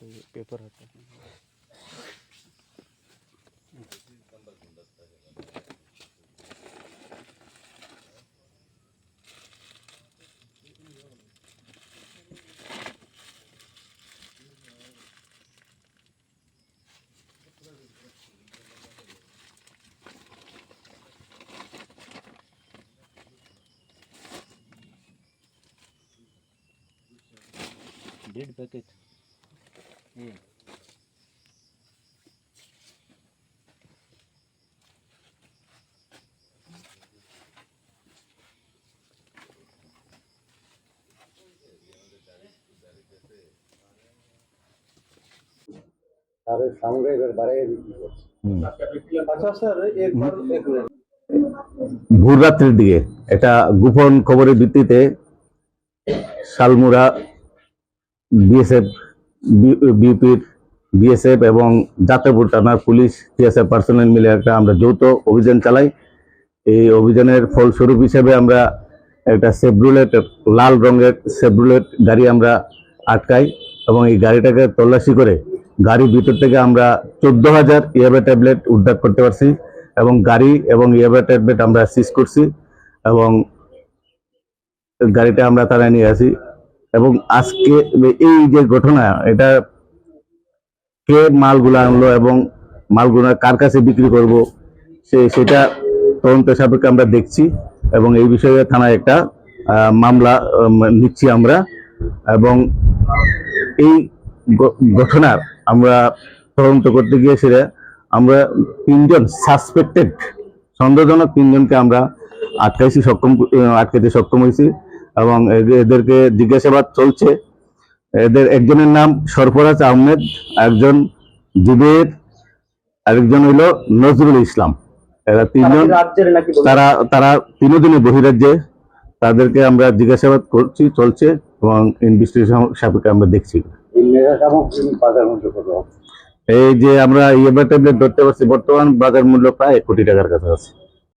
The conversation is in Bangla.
तो पेपर हटा। দেড় প্যাকেট এই সামনে এবার বিক্রি করছে। আচ্ছা ভোর রাত্রির দিকে এটা গোপন খবরের ভিত্তিতে শালমুরা বিএসএফ বিউপির বিএসএফ এবং যাত্রাপুর থানার পুলিশ টিএসএফ পার্সোনাল মিলে একটা আমরা যৌথ অভিযান চালাই। এই অভিযানের ফলস্বরূপ হিসেবে আমরা একটা সেব্রুলেট লাল রঙের সেব্রুলেট গাড়ি আমরা আটকাই এবং এই গাড়িটাকে তল্লাশি করে গাড়ির ভিতর থেকে আমরা চোদ্দ হাজার ইয়াবা ট্যাবলেট উদ্ধার করতে পারছি এবং গাড়ি এবং ইয়াবা ট্যাবলেট আমরা সিজ করছি এবং গাড়িটা আমরা তারা নিয়ে আসি। এবং আজকে এই যে ঘটনা, এটা কে মালগুলো আনলো এবং মালগুলো কার কাছে বিক্রি করব, সে, সেটা তদন্ত সাপেক্ষে আমরা দেখছি এবং এই বিষয়ে থানায় একটা মামলা নিচ্ছি আমরা। এবং এই ঘটনার আমরা তদন্ত করতে গিয়ে সেটা আমরা তিনজন সাসপেক্টেড সন্দেহজনক তিনজনকে আমরা আটকাইছি, সক্ষম, আটকাইতে সক্ষম হয়েছি। এবং এদেরকে জিজ্ঞাসাবাদ চলছে। এদের একজনের নাম সরফরাজ আহমেদ একজন জুবের আরেকজন হইল নজরুল ইসলাম। এরা তিনজন তারা তারা তিনজনই বহিরাজ্যে। তাদেরকে আমরা জিজ্ঞাসাবাদ করছি চলছে এবং ইনভেস্টিগেশন সাপেক্ষে আমরা দেখছি। এই যে আমরা ইয়েবা ট্যাবলেট ধরতে পারছি বর্তমান বাজার মূল্য প্রায় এক কোটি টাকার কাছে আছে